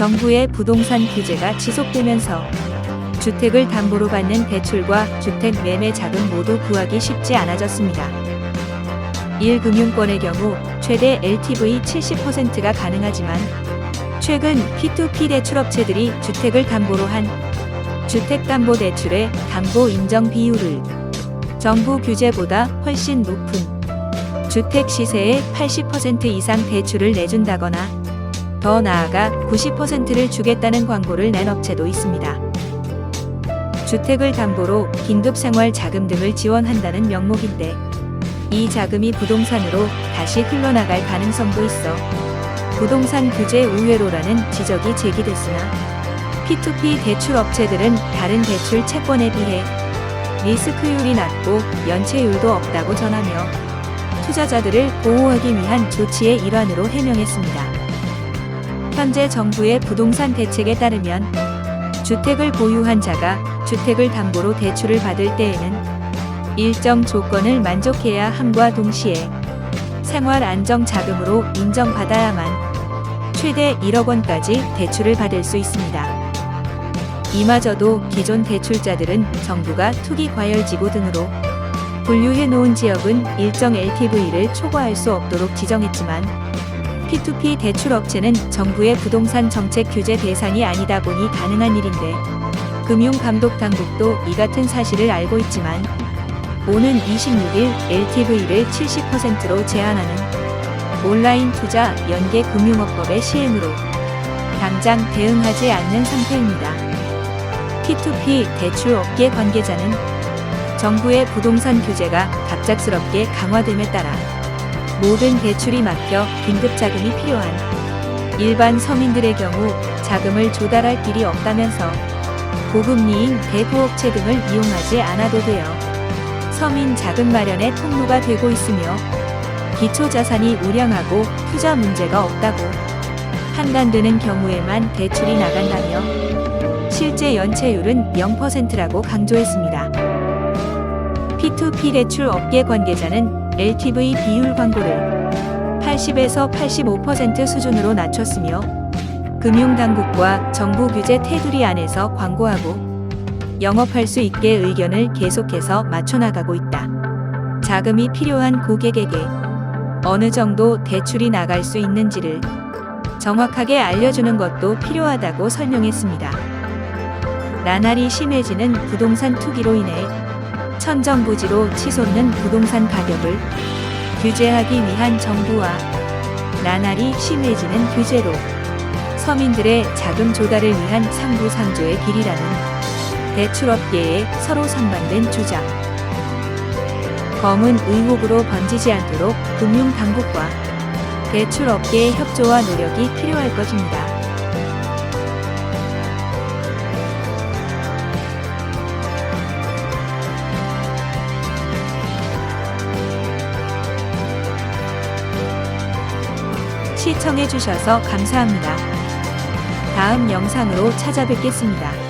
정부의 부동산 규제가 지속되면서 주택을 담보로 받는 대출과 주택 매매 자금 모두 구하기 쉽지 않아졌습니다. 1금융권의 경우 최대 LTV 70%가 가능하지만 최근 P2P 대출업체들이 주택을 담보로 한 주택담보대출의 담보 인정 비율을 정부 규제보다 훨씬 높은 주택 시세의 80% 이상 대출을 내준다거나 더 나아가 90%를 주겠다는 광고를 낸 업체도 있습니다. 주택을 담보로 긴급생활 자금 등을 지원한다는 명목인데 이 자금이 부동산으로 다시 흘러나갈 가능성도 있어 부동산 규제 우회로라는 지적이 제기됐으나 P2P 대출 업체들은 다른 대출 채권에 비해 리스크율이 낮고 연체율도 없다고 전하며 투자자들을 보호하기 위한 조치의 일환으로 해명했습니다. 현재 정부의 부동산 대책에 따르면 주택을 보유한 자가 주택을 담보로 대출을 받을 때에는 일정 조건을 만족해야 함과 동시에 생활 안정 자금으로 인정받아야만 최대 1억 원까지 대출을 받을 수 있습니다. 이마저도 기존 대출자들은 정부가 투기 과열 지구 등으로 분류해 놓은 지역은 일정 LTV를 초과할 수 없도록 지정했지만 P2P 대출 업체는 정부의 부동산 정책 규제 대상이 아니다 보니 가능한 일인데 금융감독당국도 이 같은 사실을 알고 있지만 오는 26일 LTV를 70%로 제한하는 온라인 투자 연계 금융업법의 시행으로 당장 대응하지 않는 상태입니다. P2P 대출 업계 관계자는 정부의 부동산 규제가 갑작스럽게 강화됨에 따라 모든 대출이 막혀 긴급 자금이 필요한 일반 서민들의 경우 자금을 조달할 길이 없다면서 고금리인 대부업체 등을 이용하지 않아도 되어 서민 자금 마련의 통로가 되고 있으며 기초 자산이 우량하고 투자 문제가 없다고 판단되는 경우에만 대출이 나간다며 실제 연체율은 0%라고 강조했습니다. P2P 대출 업계 관계자는 LTV 비율 광고를 80에서 85% 수준으로 낮췄으며 금융당국과 정부 규제 테두리 안에서 광고하고 영업할 수 있게 의견을 계속해서 맞춰나가고 있다. 자금이 필요한 고객에게 어느 정도 대출이 나갈 수 있는지를 정확하게 알려주는 것도 필요하다고 설명했습니다. 나날이 심해지는 부동산 투기로 인해 천정부지로 치솟는 부동산 가격을 규제하기 위한 정부와 나날이 심해지는 규제로 서민들의 자금 조달을 위한 상부상조의 길이라는 대출업계의 서로 상반된 주장. 검은 의혹으로 번지지 않도록 금융당국과 대출업계의 협조와 노력이 필요할 것입니다. 시청해주셔서 감사합니다. 다음 영상으로 찾아뵙겠습니다.